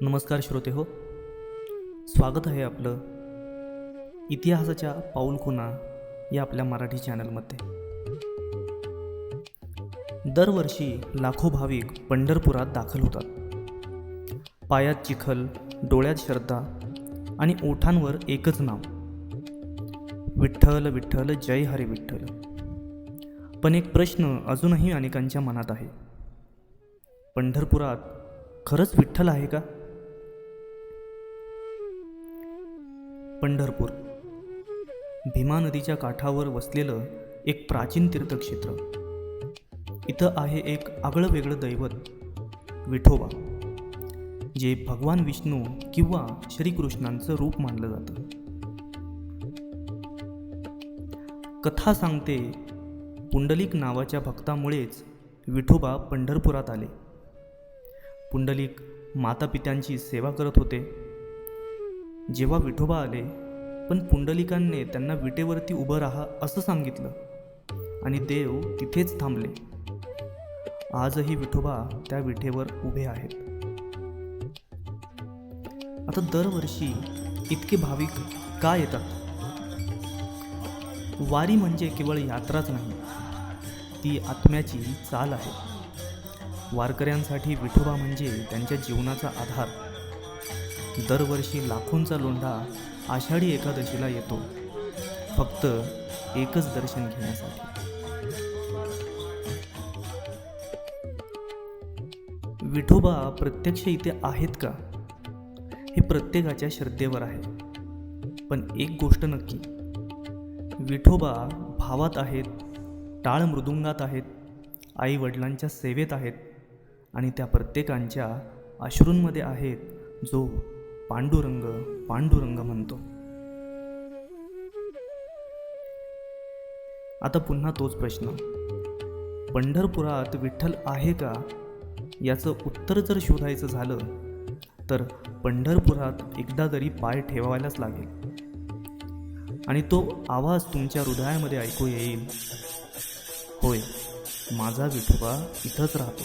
नमस्कार श्रोते हो. स्वागत आहे आपलं इतिहासाच्या पाऊलखुणा या आपल्या मराठी चॅनलमध्ये. दरवर्षी लाखो भाविक पंढरपुरात दाखल होतात. पायात चिखल डोळ्यात श्रद्धा आणि ओठांवर एकच नाव. विठ्ठल विठ्ठल जय हरी विठ्ठल. पण एक प्रश्न अजूनही अनेकांच्या मनात आहे. पंढरपुरात खरंच विठ्ठल आहे का? पंढरपूर. भीमा नदीच्या काठावर वसलेलं एक प्राचीन तीर्थक्षेत्र. इथं आहे एक आगळं वेगळं दैवत विठोबा जे भगवान विष्णू किंवा श्रीकृष्णांचं रूप मानलं जातं. कथा सांगते पुंडलिक नावाच्या भक्तामुळेच विठोबा पंढरपुरात आले. पुंडलिक मातापित्यांची सेवा करत होते. जेव्हा विठोबा आले पण पुंडलिकांनी त्यांना विटेवरती उभं राहा असं सांगितलं आणि देव तिथेच थांबले. आजही विठोबा त्या विठेवर उभे आहेत. आता दरवर्षी इतके भाविक का येतात? वारी म्हणजे केवळ यात्राच नाही ती आत्म्याची चाल आहे. वारकऱ्यांसाठी विठोबा म्हणजे त्यांच्या जीवनाचा आधार. दरवर्षी लाखोंचा लोंढा आषाढी एकादशीला येतो. फक्त एकच दर्शन घेण्यासाठी. विठोबा प्रत्यक्ष इथे आहेत का? हे प्रत्येकाच्या श्रद्धेवर आहे. पण एक गोष्ट नक्की. विठोबा भावात आहेत टाळ मृदुंगात आहेत आई वडिलांच्या सेवेत आहेत आणि त्या प्रत्येकांच्या अश्रूंमध्ये आहेत जो पांडुरंग पांडुरंग म्हणतो. आता पुन्हा तोच प्रश्न. पंढरपुरात विठ्ठल आहे का? याचं उत्तर जर शोधायचं झालं तर पंढरपुरात एकदा तरी पाय ठेवायलाच लागेल. आणि तो आवाज तुमच्या हृदयामध्ये ऐकू येईल. होय माझा विठोबा इथंच राहतो.